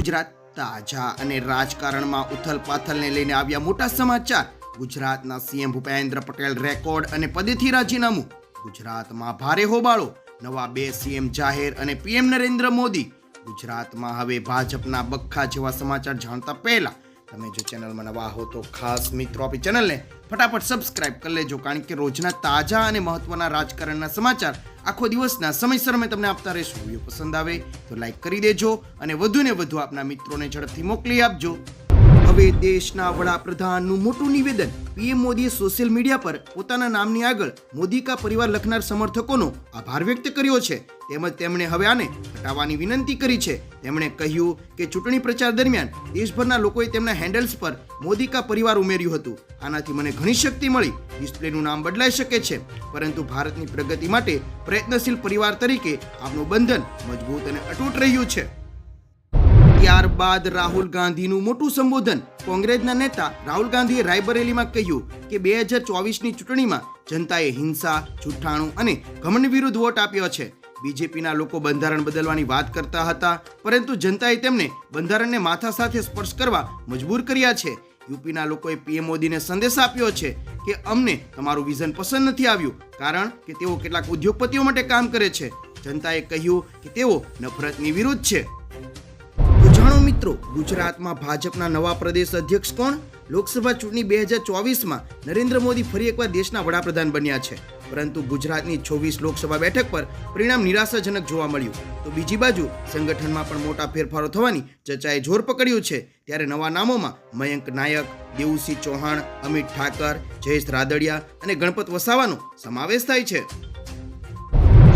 ગુજરાત તાજા અને રાજકારણમાં ઉથલપાથલને લઈને આવ્યા મોટા સમાચાર. ગુજરાતના સીએમ ભૂપેન્દ્ર પટેલ રેકોર્ડ અને પદેથી રાજીનામું. ગુજરાતમાં ભારે હોબાળો. નવા બે સીએમ જાહેર અને પીએમ નરેન્દ્ર મોદી. ગુજરાતમાં હવે ભાજપના બખ્ખા જેવા સમાચાર જાણતા પહેલા તમે જો ચેનલમાં નવા હો તો ખાસ મિત્રો આપણી ચેનલને ફટાફટ સબસ્ક્રાઇબ કરી લેજો, કારણ કે રોજના તાજા અને મહત્વના રાજકારણના સમાચાર આખો દિવસના સમયસર અમે તમને આપતા રહીશું. વીડિયો પસંદ આવે તો લાઈક કરી દેજો અને વધુને વધુ આપના મિત્રોને ઝડપથી મોકલી આપજો. હવે દેશના વડાપ્રધાનનું મોટું નિવેદન. પીએમ મોદીએ સોશિયલ મીડિયા પર પોતાના નામની આગળ મોદી કા પરિવાર લખનાર સમર્થકોનો આભાર વ્યક્ત કર્યો છે. તેમજ તેમણે હવે આને હટાવવાની વિનંતી કરી છે. તેમણે કહ્યું કે ચૂંટણી પ્રચાર દરમિયાન દેશભરના લોકોએ તેમના હેન્ડલ્સ પર મોદી કા પરિવાર ઉમેર્યું હતું. આનાથી મને ઘણી શક્તિ મળી. ડિસ્પ્લેનું નામ બદલાઈ શકે છે. પરંતુ ભારતની પ્રગતિ માટે પ્રયત્નશીલ પરિવાર તરીકે આપનું બંધન મજબૂત અને અતૂટ રહ્યું છે. ત્યારબાદ રાહુલ ગાંધીનું મોટું સંબોધન. કોંગ્રેસના નેતા રાહુલ ગાંધીએ રાયબરેલીમાં કહ્યું કે બે હજાર ચોવીસની ચૂંટણીમાં જનતાએ હિંસા જૂઠાણું અને ઘમંડ વિરુદ્ધ વોટ આપ્યો છે. બીજેપીના લોકો બંધારણ બદલવાની વાત કરતા હતા, પરંતુ જનતાએ તેમને બંધારણને માથા સાથે સ્પર્શ કરવા મજબૂર કર્યા છે. યુપીના લોકોએ પીએમ મોદીને સંદેશ આપ્યો છે કે અમને તમારું વિઝન પસંદ નથી આવ્યું, કારણ કે તેઓ કેટલાક ઉદ્યોગપતિઓ માટે કામ કરે છે. જનતાએ કહ્યું કે તેઓ નફરતની વિરુદ્ધ છે. મિત્રો, ગુજરાતમાં ભાજપના નવા પ્રદેશ અધ્યક્ષ કોણ? લોકસભા ચૂંટણી બે હજાર ચોવીસમાં નરેન્દ્ર મોદી ફરી એકવાર દેશના વડાપ્રધાન બન્યા છે. પરંતુ ગુજરાતની છવ્વીસ લોકસભા બેઠક પર પરિણામ નિરાશાજનક જોવા મળ્યું. તો બીજી બાજુ, સંગઠનમાં પણ મોટા ફેરફારો થવાની ચર્ચાએ જોર પકડ્યું છે. ત્યારે નવા નામોમાં મયંક નાયક દેવુસિંહ ચૌહાણ, અમિત ઠાકર, જયેશ રાદડિયા અને ગણપત વસાવાનો સમાવેશ થાય છે.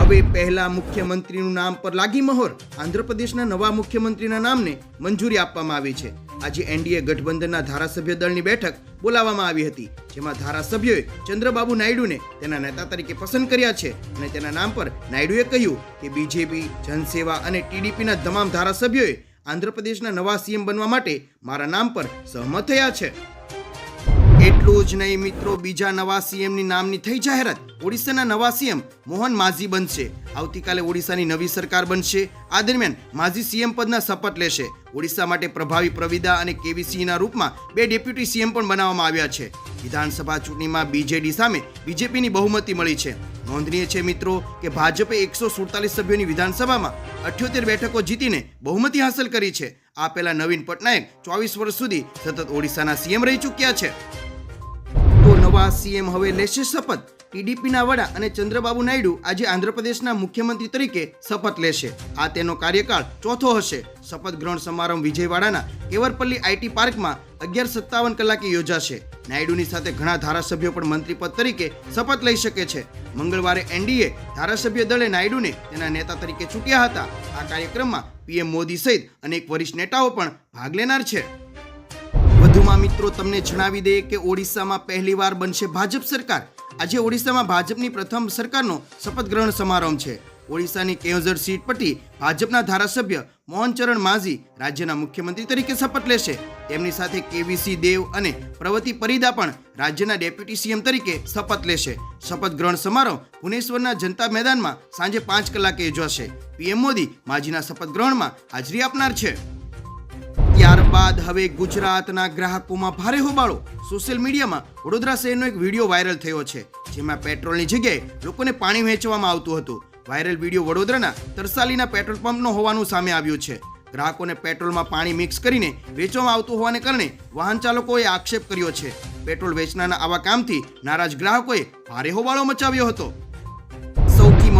હવે પહેલા મુખ્યમંત્રીનું નામ પર લાગી મહોર. આંધ્રપ્રદેશના નવા મુખ્યમંત્રીના નામને મંજૂરી આપવામાં આવી છે. આજે એનડીએ ગઠબંધનના ધારાસભ્ય દળની બેઠક બોલાવવામાં આવી હતી, જેમાં ધારાસભ્યોએ ચંદ્રબાબુ નાયડુને તેના નેતા તરીકે પસંદ કર્યા છે અને તેના નામ પર નાયડુએ કહ્યું કે બીજેપી, જનસેવા અને ટીડીપીના તમામ ધારાસભ્યોએ આંધ્રપ્રદેશના નવા સીએમ બનવા માટે મારા નામ પર સહમત થયા છે. એટલું જ નહીં મિત્રો, બીજા નવા સીએમની નામની થઈ જાહેરાત. ઓડિશાના નવા સીએમ મોહન માઝી બનશે. આવતીકાલે ઓડિશાની નવી સરકાર બનશે. આ દરમિયાન માઝી સીએમ પદના શપથ લેશે. ઓડિશા માટે પ્રભાવી પ્રવિદા અને કેવીસીના રૂપમાં બે ડેપ્યુટી સીએમ પણ બનાવવામાં આવ્યા છે. વિધાનસભા ચૂંટણીમાં બીજેડી સામે બીજેપીની બહુમતી મળી છે. નોંધનીય છે મિત્રો કે ભાજપે એકસો સુડતાલીસ સભ્યોની વિધાનસભામાં અઠ્યોતેર બેઠકો જીતીને બહુમતી હાંસલ કરી છે. આ પહેલા નવીન પટનાયક ચોવીસ વર્ષ સુધી સતત ઓડિશાના સીએમ રહી ચૂક્યા છે. નવા સીએમ હવે લેશે શપથ. ટીડીપીના વડા અને ચંદ્રબાબુ નાયડુ આજે આંધ્રપ્રદેશના મુખ્યમંત્રી તરીકે શપથ લેશે. આ તેનો કાર્યકાળ ચોથો હશે. શપથ ગ્રહણ સમારંભ વિજયવાડાના કેવરપલ્લી આઈટી પાર્કમાં અગિયાર સત્તાવન કલાકે યોજાશે. નાયડુની સાથે ઘણા ધારાસભ્યો પણ મંત્રીપદ તરીકે શપથ લઈ શકે છે. મંગળવારે એનડીએ ધારાસભ્ય દળે નાયડુને તેના નેતા તરીકે ચૂંટ્યા હતા. આ કાર્યક્રમમાં પીએમ મોદી સહિત અનેક વરિષ્ઠ નેતાઓ પણ ભાગ લેનાર છે. વધુમાં મિત્રો, તમને જણાવી દઈએ કે ઓડિશામાં પહેલીવાર બનશે ભાજપ સરકાર. આજે ઓડિશામાં ભાજપની પ્રથમ સરકારનો શપથ ગ્રહણ સમારંભ છે. ઓડિશાની કેઓઝર સીટ પરથી ભાજપના ધારાસભ્ય મોહનચરણ માઝી રાજ્યના મુખ્યમંત્રી તરીકે શપથ લેશે. તેમની સાથે કેવીસી દેવ અને પ્રવતિ પરિદા પણ રાજ્યના ડેપ્યુટી સીએમ તરીકે શપથ લેશે. શપથ ગ્રહણ સમારોહ ભુવનેશ્વરના જનતા મેદાનમાં સાંજે પાંચ કલાકે યોજાશે. પીએમ મોદી માજીના શપથ ગ્રહણમાં હાજરી આપનાર છે. ત્યારબાદ હવે ગુજરાતના ગ્રાહકોમાં ભારે હોબાળો. સોશિયલ મીડિયામાં વડોદરા શહેરનો એક વીડિયો વાયરલ થયો છે, જેમાં પેટ્રોલની જગ્યાએ લોકોને પાણી વેચવામાં આવતું હતું. વાયરલ વીડિયો વડોદરાના તરસાલીના પેટ્રોલ પંપનો હોવાનું સામે આવ્યું છે. ગ્રાહકોને પેટ્રોલમાં પાણી મિક્સ કરીને વેચવામાં આવતું હોવાને કારણે વાહન ચાલકોએ આક્ષેપ કર્યો છે. પેટ્રોલ વેચનારના આવા કામથી નારાજ ગ્રાહકોએ ભારે હોબાળો મચાવ્યો હતો.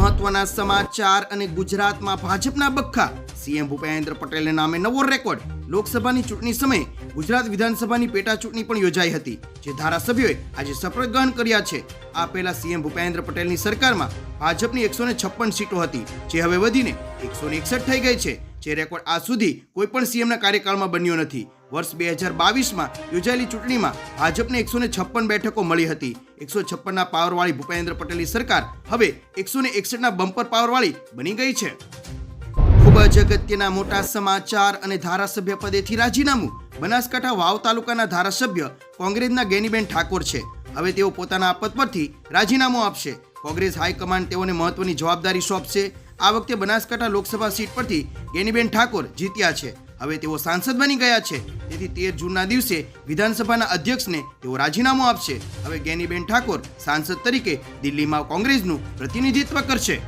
મહત્વના સમાચાર અને ગુજરાતમાં ભાજપના બખ્ખા. સીએમ ભૂપેન્દ્ર પટેલને નામે નવો રેકોર્ડ. લોકસભાની ચૂંટણી સમયે ગુજરાત વિધાનસભાની પેટા ચૂંટણી પણ યોજાઈ હતી, જે ધારાસભ્યોએ આજે શપથ ગ્રહણ કર્યા છે. આ પહેલા સીએમ ભૂપેન્દ્ર પટેલની સરકારમાં ભાજપની એકસો છપ્પન સીટો હતી, જે હવે વધીને એકસો એકસઠ થઈ ગઈ છે, જે રેકોર્ડ આજ સુધી કોઈ પણ સીએમના કાર્યકાળમાં બન્યો નથી. વર્ષ બે હજાર બાવીસમાં યોજાયેલી ચૂંટણીમાં ભાજપને એકસો ને છપ્પન બેઠકો મળી હતી. એકસો છપ્પનના પાવરવાળી ભૂપેન્દ્ર પટેલની સરકાર હવે એકસો ને એકસઠના બમ્પર પાવરવાળી બની ગઈ છે. ખૂબ જ અગત્યના મોટા સમાચાર અને ધારાસભ્ય પદેથી રાજીનામું. બનાસકાંઠા વાવ તાલુકાના ધારાસભ્ય કોંગ્રેસના ગેનીબેન ઠાકોર છે. હવે તેઓ પોતાના પદ પરથી રાજીનામું આપશે. કોંગ્રેસ હાઈકમાન્ડ તેઓને મહત્વની જવાબદારી સોંપશે. આ વખતે બનાસકાંઠા લોકસભા સીટ પરથી ગેનીબેન ઠાકોર જીત્યા છે. હવે તેઓ સાંસદ બની ગયા છે. તેથી તેર જૂનના દિવસે વિધાનસભાના અધ્યક્ષને તેઓ રાજીનામું આપશે. હવે ગેનીબેન ઠાકોર સાંસદ તરીકે દિલ્હીમાં કોંગ્રેસનું પ્રતિનિધિત્વ કરશે.